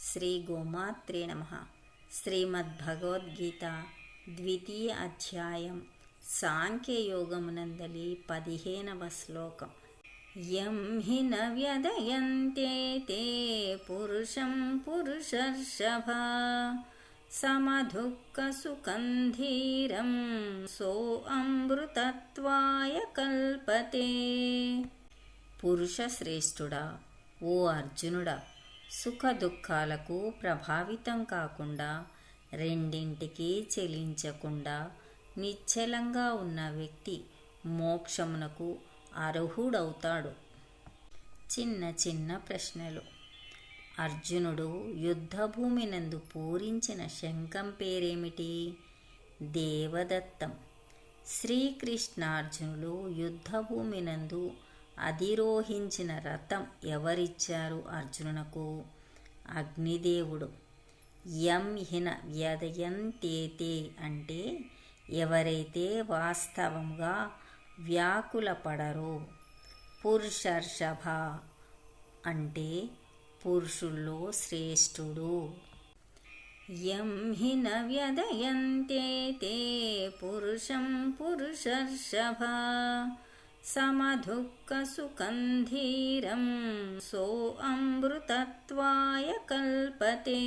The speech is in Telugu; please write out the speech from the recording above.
శ్రీ గోమాత్రే నమ. శ్రీమద్భగవద్గీత ద్వితీయ అధ్యాయం సాంఖ్యయోగమునందలి పదిహేనవ శ్లోకం. యం హి న వ్యదయంతే తే పురుషం పురుషర్షభ. సమధుఃఖసుకంధీరం సో అమృతత్వాయ కల్పతే. పురుషశ్రేష్ఠుడా ఓ అర్జునుడా సుఖ దుఃఖాలకు ప్రభావితం కాకుండా రెండింటికి చెలించకుండా నిశ్చలంగా ఉన్న వ్యక్తి మోక్షమునకు అర్హుడవుతాడు. చిన్న చిన్న ప్రశ్నలు. అర్జునుడు యుద్ధభూమినందు పూరించిన శంఖం పేరేమిటి? దేవదత్తం. శ్రీకృష్ణార్జునులు యుద్ధభూమినందు అధిరోహించిన రథం ఎవరిచ్చారు అర్జునునకు? అగ్నిదేవుడు. యం హిన వ్యదయంతేతే అంటే ఎవరైతే వాస్తవంగా వ్యాకుల పడరో పురుషర్షభ అంటే పురుషుల్లో శ్రేష్ఠుడు. యం హి న వ్యదయంతే పురుషం పురుషర్షభ. समधुःकसुकन्धीरं सो अमृतत्वाय कल्पते।